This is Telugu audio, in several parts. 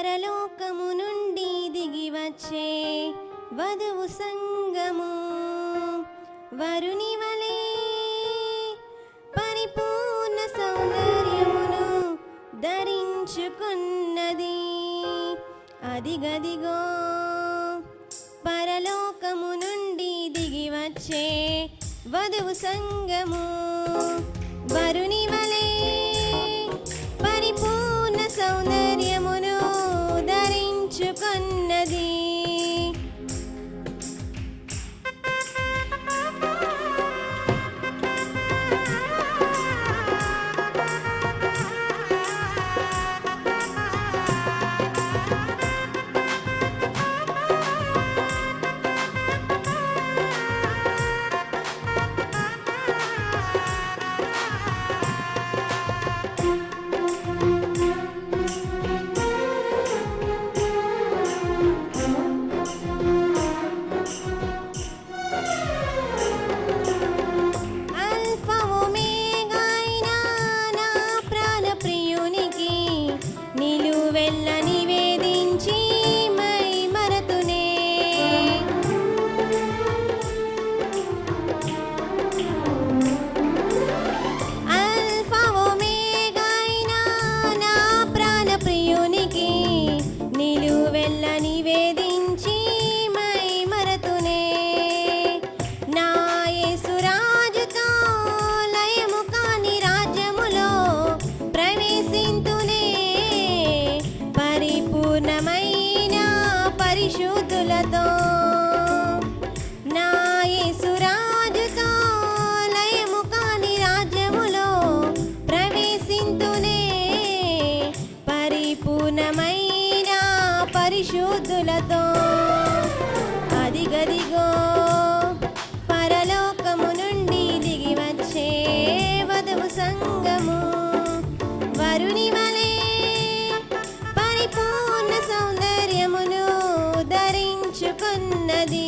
పరలోకము నుండి దిగి వచ్చే వధువు సంగము. వరుని వలె పరిపూర్ణ సౌందర్యమును ధరించుకున్నది. అదిగదిగో పరలోకము నుండి దిగి వచ్చే వధువు సంగము. ధరించుకున్నది పరిపూర్ణమైన పరిశుద్ధులతో పరిశుద్ధులతో అదిగదిగో ధరించుకున్నది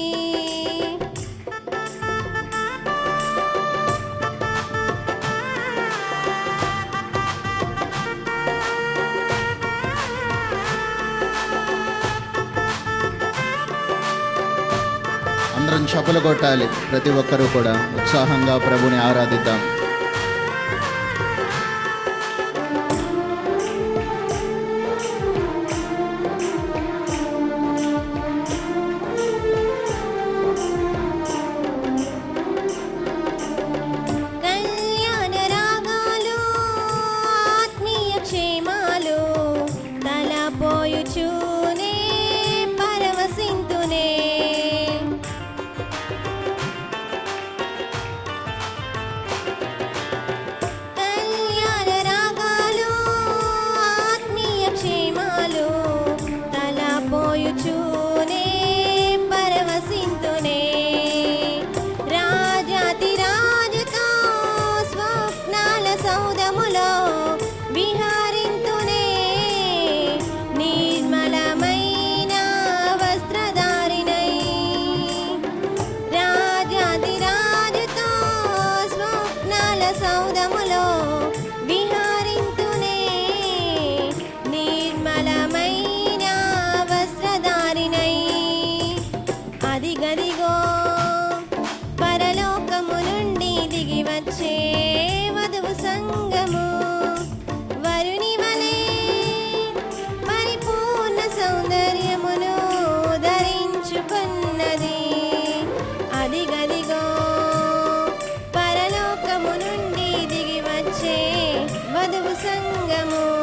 అందరం చపలు కొట్టాలి ప్రతి ఒక్కరూ కూడా ఉత్సాహంగా ప్రభుని ఆరాధిద్దాం. స్వప్నాల సౌదములో విహారింతునే. నిర్మలమైన వస్త్రధారినై అది గదిగో పరలోకము నుండి దిగి వచ్చే వధువు సంగము. పరలోకము సంగము.